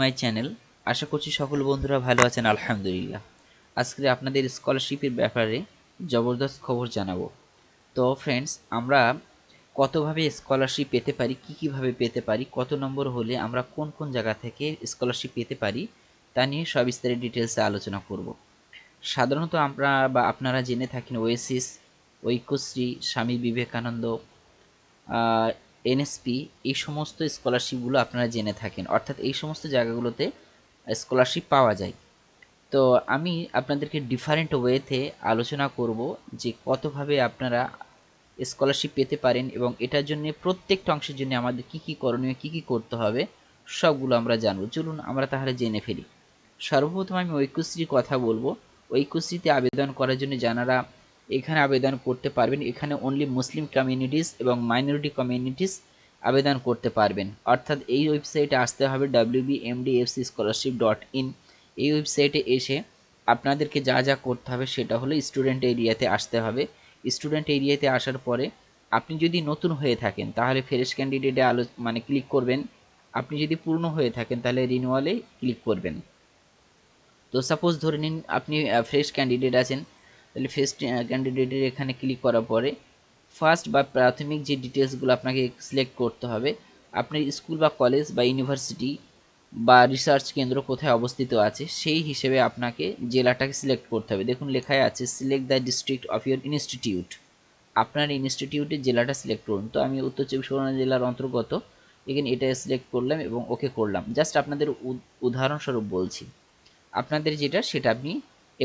My channel. আশা করছি সকল বন্ধুরা ভালো আছেন, আলহামদুলিল্লাহ। আজকে আপনাদের স্কলারশিপের ব্যাপারে জবরদস্ত খবর জানাব। তো ফ্রেন্ডস আমরা কতভাবে স্কলারশিপ পেতে পারি, কি কীভাবে পেতে পারি, কত নম্বর হলে আমরা কোন কোন জায়গা থেকে স্কলারশিপ পেতে পারি, তা নিয়ে সবিস্তারে ডিটেলসে আলোচনা করব। সাধারণত আমরা বা আপনারা জেনে থাকেন, ওয়েসিস ঐক্যশ্রী স্বামী বিবেকানন্দ এনএসপি এই সমস্ত স্কলারশিপগুলো আপনারা জেনে থাকেন। অর্থাৎ এই সমস্ত জায়গাগুলোতে স্কলারশিপ পাওয়া যায়। তো আমি আপনাদেরকে ডিফারেন্ট ওয়েতে আলোচনা করব যে কতভাবে আপনারা স্কলারশিপ পেতে পারেন এবং এটার জন্য প্রত্যেকটা অংশের জন্য আমাদের কি কি করণীয়, কি কি করতে হবে, সবগুলো আমরা জানব। চলুন আমরা তাহলে জেনে ফেলি। সর্বপ্রথম আমি ঐক্যশ্রীর কথা বলব। ঐক্যশ্রীতে আবেদন করার জন্য যারা এখানে আবেদন করতে পারবেন। এখানে অনলি মুসলিম কমিউনিটিস এবং মাইনরিটি কমিউনিটিস আবেদন করতে পারবেন। অর্থাৎ এই ওয়েবসাইটে আসতে হবে ডাব্লিউবিএমডিএফসি স্কলারশিপ ডট ইন এই ওয়েবসাইটে এসে আপনাদেরকে যা যা করতে হবে সেটা হলো স্টুডেন্ট এরিয়াতে আসতে হবে। স্টুডেন্ট এরিয়াতে আসার পরে আপনি যদি নতুন হয়ে থাকেন, তাহলে ফ্রেশ ক্যান্ডিডেটে আলো মানে ক্লিক করবেন। আপনি যদি পূর্ণ হয়ে থাকেন, তাহলে রিনিউয়ালে ক্লিক করবেন। তো সাপোজ ধরে নিন আপনি ফ্রেশ ক্যান্ডিডেট আছেন। তাহলে ফেস্ট ক্যান্ডিডেটের এখানে ক্লিক করার পরে ফার্স্ট বা প্রাথমিক যে ডিটেলসগুলো আপনাকে সিলেক্ট করতে হবে, আপনার স্কুল বা কলেজ বা ইউনিভার্সিটি বা রিসার্চ কেন্দ্র কোথায় অবস্থিত আছে, সেই হিসেবে আপনাকে জেলাটাকে সিলেক্ট করতে হবে। দেখুন, লেখায় আছে select the district of your institute আপনার ইনস্টিটিউটে জেলাটা সিলেক্ট করুন। তো আমি উত্তর চব্বিশ পরগনা জেলার অন্তর্গত, এখানে এটা সিলেক্ট করলাম এবং ওকে করলাম। জাস্ট আপনাদের উদাহরণস্বরূপ বলছি। আপনাদের যেটা, সেটা আপনি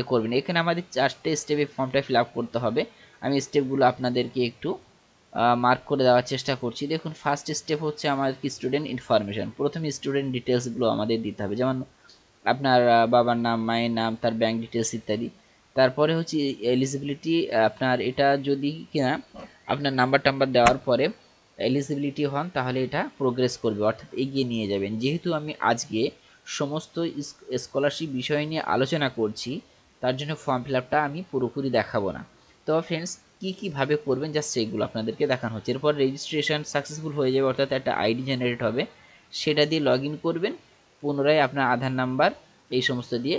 এ করবেন। এখানে আমাদের চারটে স্টেপে ফর্মটা ফিল আপ করতে হবে। আমি স্টেপগুলো আপনাদেরকে একটু মার্ক করে দেওয়ার চেষ্টা করছি। দেখুন ফার্স্ট স্টেপ হচ্ছে আমাদের কি স্টুডেন্ট ইনফরমেশান প্রথমে স্টুডেন্ট ডিটেলসগুলো আমাদের দিতে হবে। যেমন আপনার বাবার নাম, মায়ের নাম, তার ব্যাঙ্ক ডিটেলস ইত্যাদি। তারপরে হচ্ছে এলিজিবিলিটি আপনার এটা যদি কিনা আপনার নাম্বার টাম্বার দেওয়ার পরে এলিজিবিলিটি হন, তাহলে এটা প্রোগ্রেস করবে, অর্থাৎ এগিয়ে নিয়ে যাবেন। যেহেতু আমি আজকে সমস্ত স্কলারশিপ বিষয় নিয়ে আলোচনা করছি তার জন্য ফর্ম ফিল আপটা আমি পুরোপুরি দেখাবো না। তো ফ্রেন্ডস কী কীভাবে করবেন জাস্ট সেইগুলো আপনাদেরকে দেখানো হচ্ছে। এরপর রেজিস্ট্রেশন সাকসেসফুল হয়ে যাবে, অর্থাৎ একটা আইডি জেনারেট হবে। সেটা দিয়ে লগ করবেন, পুনরায় আপনার আধার নাম্বার এই সমস্ত দিয়ে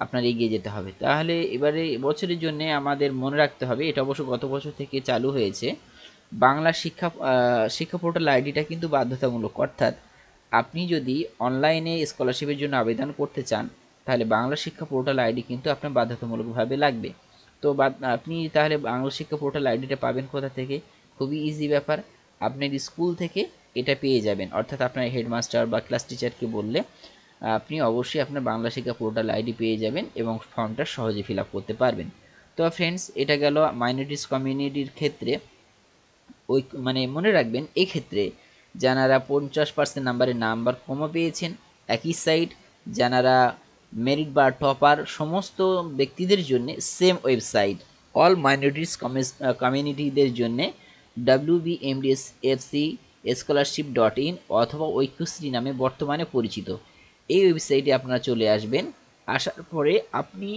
আপনার এগিয়ে যেতে হবে। তাহলে এবারে বছরের জন্য আমাদের মনে রাখতে হবে, এটা অবশ্য গত বছর থেকে চালু হয়েছে, বাংলা শিক্ষা শিক্ষা পোর্টাল আইডিটা কিন্তু বাধ্যতামূলক। অর্থাৎ আপনি যদি অনলাইনে স্কলারশিপের জন্য আবেদন করতে চান তাহলে বাংলা শিক্ষা পোর্টাল আইডি কিন্তু আপনার বাধ্যতামূলকভাবে লাগবে। তো আপনি তাহলে বাংলা শিক্ষা পোর্টাল আইডিটা পাবেন কোথা থেকে? খুবই ইজি ব্যাপার। আপনার স্কুল থেকে এটা পেয়ে যাবেন। অর্থাৎ আপনার হেডমাস্টার বা ক্লাস টিচারকে বললে, আপনি অবশ্যই আপনার বাংলা শিক্ষা পোর্টাল আইডি পেয়ে যাবেন এবং ফর্মটা সহজে ফিল করতে পারবেন। তো ফ্রেন্ডস এটা গেল মাইনরিটিস কমিউনিটির ক্ষেত্রে। ওই মানে মনে রাখবেন, এক্ষেত্রে যারা পঞ্চাশ পার্সেন্ট নাম্বারের নাম্বার কমও পেয়েছেন, একই সাইড যারা মেরিট বা টপার সমস্ত ব্যক্তিদের জন্য সেম ওয়েবসাইট অল মাইনরিটিস কমিউনিটিদের জন্য W B MDS FC scholarship dot in অথবা ঐক্যশ্রী নামে বর্তমানে পরিচিত। এই ওয়েবসাইটে আপনারা চলে আসবেন। আসার পরে আপনি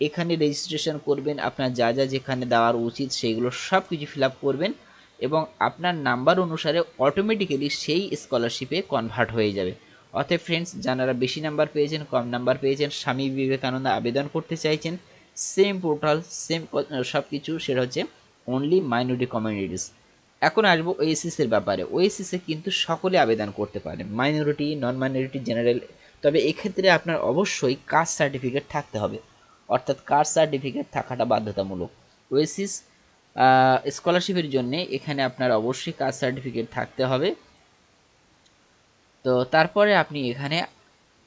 এখানে রেজিস্ট্রেশন করবেন, আপনার যা যা যেখানে দেওয়ার উচিত সেগুলো সব কিছু ফিল আপ করবেন এবং আপনার নাম্বার অনুসারে অটোমেটিক্যালি সেই স্কলারশিপে কনভার্ট হয়ে যাবে। অতএব ফ্রেন্ডস যারা বেশি নাম্বার পেয়েছেন, কম নাম্বার পেয়েছেন, স্বামী বিবেকানন্দ আবেদন করতে চাইছেন সেম পোর্টাল সেম সব কিছু সেটা হচ্ছে অনলি মাইনরিটি কমিউনিটিস এখন আসব ওএসিসের ব্যাপারে। ওএসিসে কিন্তু সকলে আবেদন করতে পারে মাইনরিটি নন মাইনরিটি জেনারেল তবে এক্ষেত্রে আপনার অবশ্যই কাস্ট সার্টিফিকেট থাকতে হবে। অর্থাৎ কাস্ট সার্টিফিকেট থাকাটা বাধ্যতামূলক। ওএসিস স্কলারশিপের জন্য এখানে আপনার অবশ্যই কাস্ট সার্টিফিকেট থাকতে হবে। তো তারপরে আপনি এখানে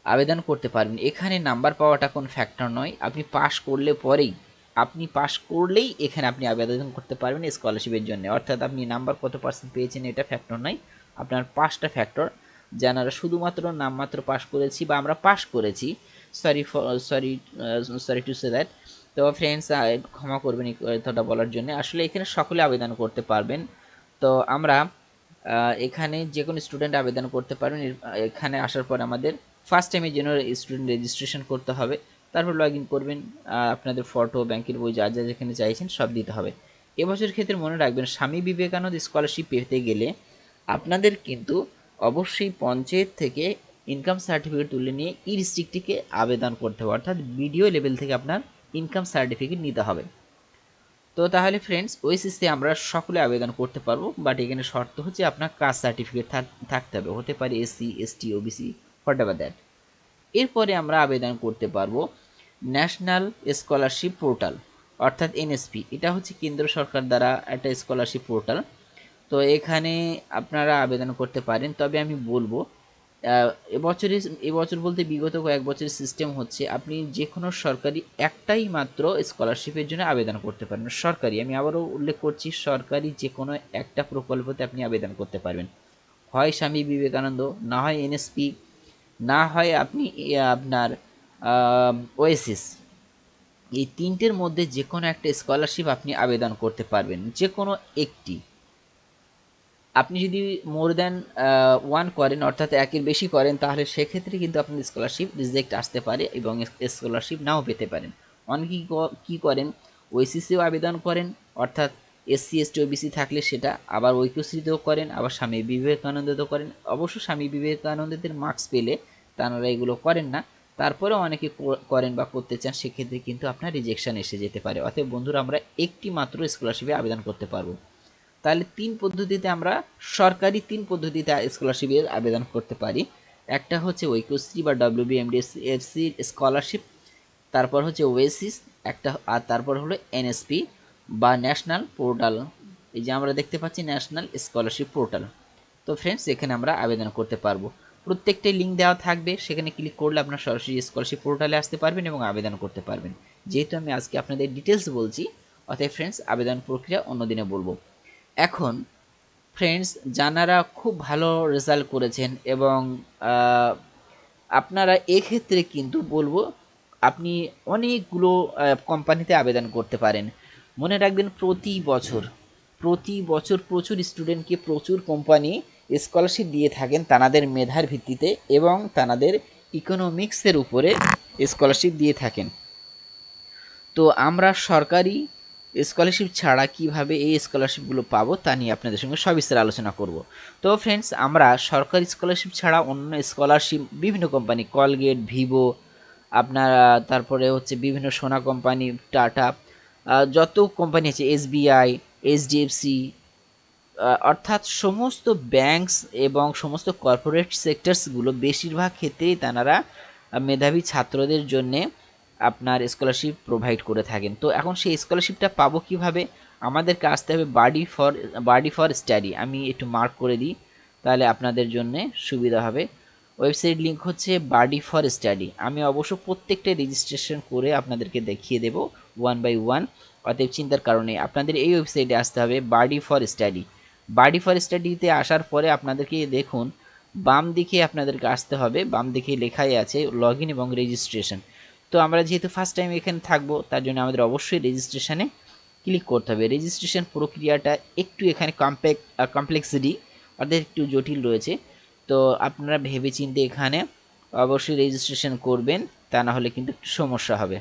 আবেদন করতে পারবেন। এখানে নাম্বার পাওয়াটা কোন ফ্যাক্টর নয়। আপনি পাশ করলে পরেই, আপনি পাশ করলেই এখানে আপনি আবেদন করতে পারবেন স্কলারশিপের জন্য। অর্থাৎ আপনি নাম্বার কত পার্সেন্ট পেয়েছেন এটা ফ্যাক্টর নয়। আপনার পাঁচটা ফ্যাক্টর যারা শুধুমাত্র নামমাত্র পাশ করেছি বা আমরা পাশ করেছি sorry sorry sorry to say that তো ফ্রেন্ডস ক্ষমা করবেন এই কথাটা বলার জন্য। আসলে এখানে সকলে আবেদন করতে পারবেন। তো আমরা এখানে যে কোনো স্টুডেন্ট আবেদন করতে পারবেন। এখানে আসার পর আমাদের ফার্স্ট টাইমে যেন স্টুডেন্ট রেজিস্ট্রেশন করতে হবে। তারপর লগ ইন করবেন আপনাদের ফটো ব্যাংকের বই যা যা যেখানে চাইছেন সব দিতে হবে। এবছর ক্ষেত্রে মনে রাখবেন, স্বামী বিবেকানন্দ স্কলারশিপ পেতে গেলে আপনাদের কিন্তু অবশ্যই পঞ্চায়েত থেকে ইনকাম সার্টিফিকেট তুলে নিয়ে ই ডিস্ট্রিক্টটিকে আবেদন করতে হবে। অর্থাৎ বিডিও লেভেল থেকে আপনার ইনকাম সার্টিফিকেট নিতে হবে। তো তাহলে ফ্রেন্ডস ওই সিস্টে আমরা সকলে আবেদন করতে পারব বাট এখানে শর্ত হচ্ছে আপনার কাস্ট সার্টিফিকেট থাকতে হবে। হতে পারে SC ST OBC whatever that এরপরে আমরা আবেদন করতে পারব ন্যাশনাল স্কলারশিপ পোর্টাল অর্থাৎ এনএসপি এটা হচ্ছে কেন্দ্র সরকার দ্বারা একটা স্কলারশিপ পোর্টাল তো এখানে আপনারা আবেদন করতে পারেন। তবে আমি বলব এবছরের, এবছর বলতে বিগত কয়েক বছরের সিস্টেম হচ্ছে আপনি যে কোনো সরকারি একটাই মাত্র স্কলারশিপের জন্য আবেদন করতে পারবেন। সরকারি, আমি আবারও উল্লেখ করছি, সরকারি যে কোনো একটা প্রকল্পতে আপনি আবেদন করতে পারবেন। হয় স্বামী বিবেকানন্দ, না হয় এনএসপি না হয় আপনি আপনার ওয়েসিস এই তিনটের মধ্যে যে কোনো একটা স্কলারশিপ আপনি আবেদন করতে পারবেন। যে কোনো একটি। আপনি যদি মোর দ্যান ওয়ান করেন, অর্থাৎ একের বেশি করেন, তাহলে সেক্ষেত্রে কিন্তু আপনার স্কলারশিপ রিজেক্ট আসতে পারে এবং স্কলারশিপ নাও পেতে পারেন। অনেকে কী করেন? ওইসিসিও আবেদন করেন, অর্থাৎ এসসি এসটি ও ওবিসি থাকলে সেটা, আবার ঐক্যশ্রীতেও করেন, আবার স্বামী বিবেকানন্দতেও করেন। অবশ্য স্বামী বিবেকানন্দদের মার্কস পেলে তারা এগুলো করেন না। তারপরেও অনেকে করেন বা করতে চান, সেক্ষেত্রে কিন্তু আপনার রিজেকশন এসে যেতে পারে। অতএব বন্ধুরা, আমরা একটি মাত্র স্কলারশিপে আবেদন করতে পারব। তাহলে তিন পদ্ধতিতে আমরা সরকারি তিন পদ্ধতিতে স্কলারশিপের আবেদন করতে পারি। একটা হচ্ছে ঐক্যশ্রী বা ডাব্লিউবিএমডিএসসি স্কলারশিপ তারপর হচ্ছে ওয়েসিস একটা আর তারপর হলো এনএসপি বা ন্যাশনাল পোর্টাল এই যে আমরা দেখতে পাচ্ছি ন্যাশনাল স্কলারশিপ পোর্টাল তো ফ্রেন্ডস এখানে আমরা আবেদন করতে পারব। প্রত্যেকটাই লিঙ্ক দেওয়া থাকবে, সেখানে ক্লিক করলে আপনার সরাসরি স্কলারশিপ পোর্টালে আসতে পারবেন এবং আবেদন করতে পারবেন। যেহেতু আমি আজকে আপনাদের ডিটেলস বলছি, অতএব ফ্রেন্ডস আবেদন প্রক্রিয়া অন্যদিনে বলব। এখন ফ্রেন্ডস যারা খুব ভালো রেজাল্ট করেছেন এবং আপনারা এক্ষেত্রে কিন্তু বলব, আপনি অনেকগুলো কোম্পানিতে আবেদন করতে পারেন। মনে রাখবেন প্রতি বছর প্রতি বছর প্রচুর স্টুডেন্টকে প্রচুর কোম্পানি স্কলারশিপ দিয়ে থাকেন তাদের মেধার ভিত্তিতে এবং তাদের ইকোনমিক্সের উপরে স্কলারশিপ দিয়ে থাকেন। তো আমরা সরকারি স্কলারশিপ ছাড়া কীভাবে এই স্কলারশিপগুলো পাবো তা নিয়ে আপনাদের সঙ্গে সবিস্তারে আলোচনা করব। তো ফ্রেন্ডস আমরা সরকারি স্কলারশিপ ছাড়া অন্য স্কলারশিপ বিভিন্ন কোম্পানি কলগেট ভিভো আপনার তারপরে হচ্ছে বিভিন্ন সোনা কোম্পানি টাটা যত কোম্পানি আছে এসবিআই এইচডিএফসি অর্থাৎ সমস্ত ব্যাংকস এবং সমস্ত কর্পোরেট সেক্টরসগুলো বেশিরভাগ ক্ষেত্রেই তারা মেধাবী ছাত্রদের জন্যে আপনার স্কলারশিপ প্রোভাইড করে থাকেন। তো এখন সেই স্কলারশিপটা পাবো কীভাবে? আমাদেরকে আসতে হবে buddy for buddy for study আমি একটু মার্ক করে দিই, তাহলে আপনাদের জন্য সুবিধা হবে। ওয়েবসাইট লিঙ্ক হচ্ছে বাডি ফর স্টাডি আমি অবশ্য প্রত্যেকটা রেজিস্ট্রেশন করে আপনাদেরকে দেখিয়ে দেব ওয়ান বাই ওয়ান অতএব চিন্তার কারণে আপনাদের এই ওয়েবসাইটে আসতে হবে buddy for study buddy for স্টাডিতে আসার পরে আপনাদেরকে দেখুন, বাম দিকে আপনাদেরকে আসতে হবে। বাম দিকে লেখাই আছে লগ এবং রেজিস্ট্রেশন তো আমরা যেহেতু ফার্স্ট টাইম এখানে থাকব, তার জন্য আমাদের অবশ্যই রেজিস্ট্রেশনে ক্লিক করতে হবে। রেজিস্ট্রেশন প্রক্রিয়াটা একটু এখানে কমপ্লেক কমপ্লেক্সিটি অর্থাৎ একটু জটিল রয়েছে। তো আপনারা ভেবে চিনতে এখানে অবশ্যই রেজিস্ট্রেশন করবেন, তা না হলে কিন্তু একটু সমস্যা হবে।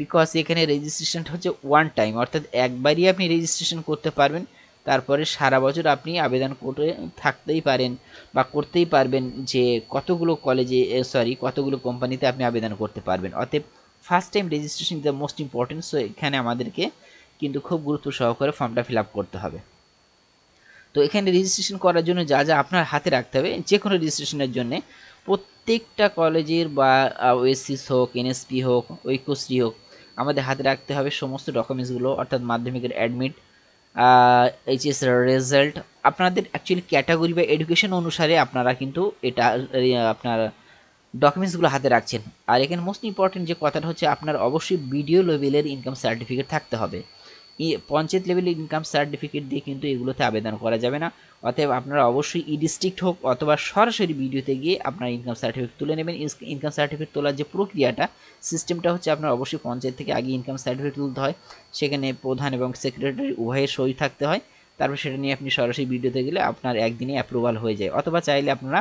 বিকজ এখানে রেজিস্ট্রেশনটা হচ্ছে ওয়ান টাইম অর্থাৎ একবারই আপনি রেজিস্ট্রেশন করতে পারবেন। তারপরে সারা বছর আপনি আবেদন করে থাকতেই পারেন বা করতেই পারবেন যে কতগুলো কলেজে সরি কতগুলো কোম্পানিতে আপনি আবেদন করতে পারবেন। অতএব first time registration is the most important so এখানে আমাদেরকে কিন্তু খুব গুরুত্ব সহকারে ফর্মটা ফিল আপ করতে হবে। তো এখানে রেজিস্ট্রেশন করার জন্য যা যা আপনার হাতে রাখতে হবে যে কোনো রেজিস্ট্রেশনের জন্য প্রত্যেকটা কলেজের বা ওএসসিস হোক এনএসপি হোক, ঐক্যশ্রী হোক, আমাদের হাতে রাখতে হবে সমস্ত ডকুমেন্টসগুলো অর্থাৎ মাধ্যমিকের অ্যাডমিট এইচএস রেজাল্ট আপনাদের অ্যাকচুয়ালি ক্যাটাগরি বা এডুকেশন অনুসারে আপনারা কিন্তু এটা আপনার ডকুমেন্টসগুলো হাতে রাখছেন। আর এখানে মোস্ট ইম্পর্টেন্ট যে কথাটা হচ্ছে, আপনার অবশ্যই বিডিও লেভেলের ইনকাম সার্টিফিকেট থাকতে হবে। পঞ্চায়েত লেভেলের ইনকাম সার্টিফিকেট দিয়ে কিন্তু এগুলোতে আবেদন করা যাবে না। অতএব আপনারা অবশ্যই ই ডিস্ট্রিক্ট হোক অথবা সরাসরি ভিডিওতে গিয়ে আপনার ইনকাম সার্টিফিকেট তুলে নেবেন। ইনকাম সার্টিফিকেট তোলার যে প্রক্রিয়াটা সিস্টেমটা হচ্ছে আপনার অবশ্যই পঞ্চায়েত থেকে আগে ইনকাম সার্টিফিকেট তুলতে হয়। সেখানে প্রধান এবং সেক্রেটারি উভয়ের সই থাকতে হয়। তারপর সেটা নিয়ে আপনি সরাসরি ভিডিওতে গেলে আপনার একদিনে অ্যাপ্রুভাল হয়ে যায়। অথবা চাইলে আপনারা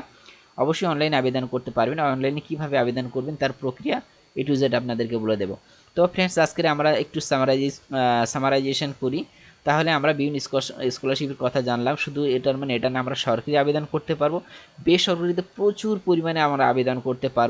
অবশ্যই অনলাইনে আবেদন করতে পারবেন। অনলাইনে কীভাবে আবেদন করবেন তার প্রক্রিয়া এ টু জেড আপনাদেরকে বলে দেবো। তো ফ্রেন্ডস আজকে আমরা একটু সামারাইজ সামারাইজেশন করি। তাহলে আমরা বিভিন্ন স্কলারশিপের কথা জানলাম। শুধু এটার মানে এটা না, আমরা সরকারি আবেদন করতে পারব। বেসরকারিতে প্রচুর পরিমাণে আমরা আবেদন করতে পারব।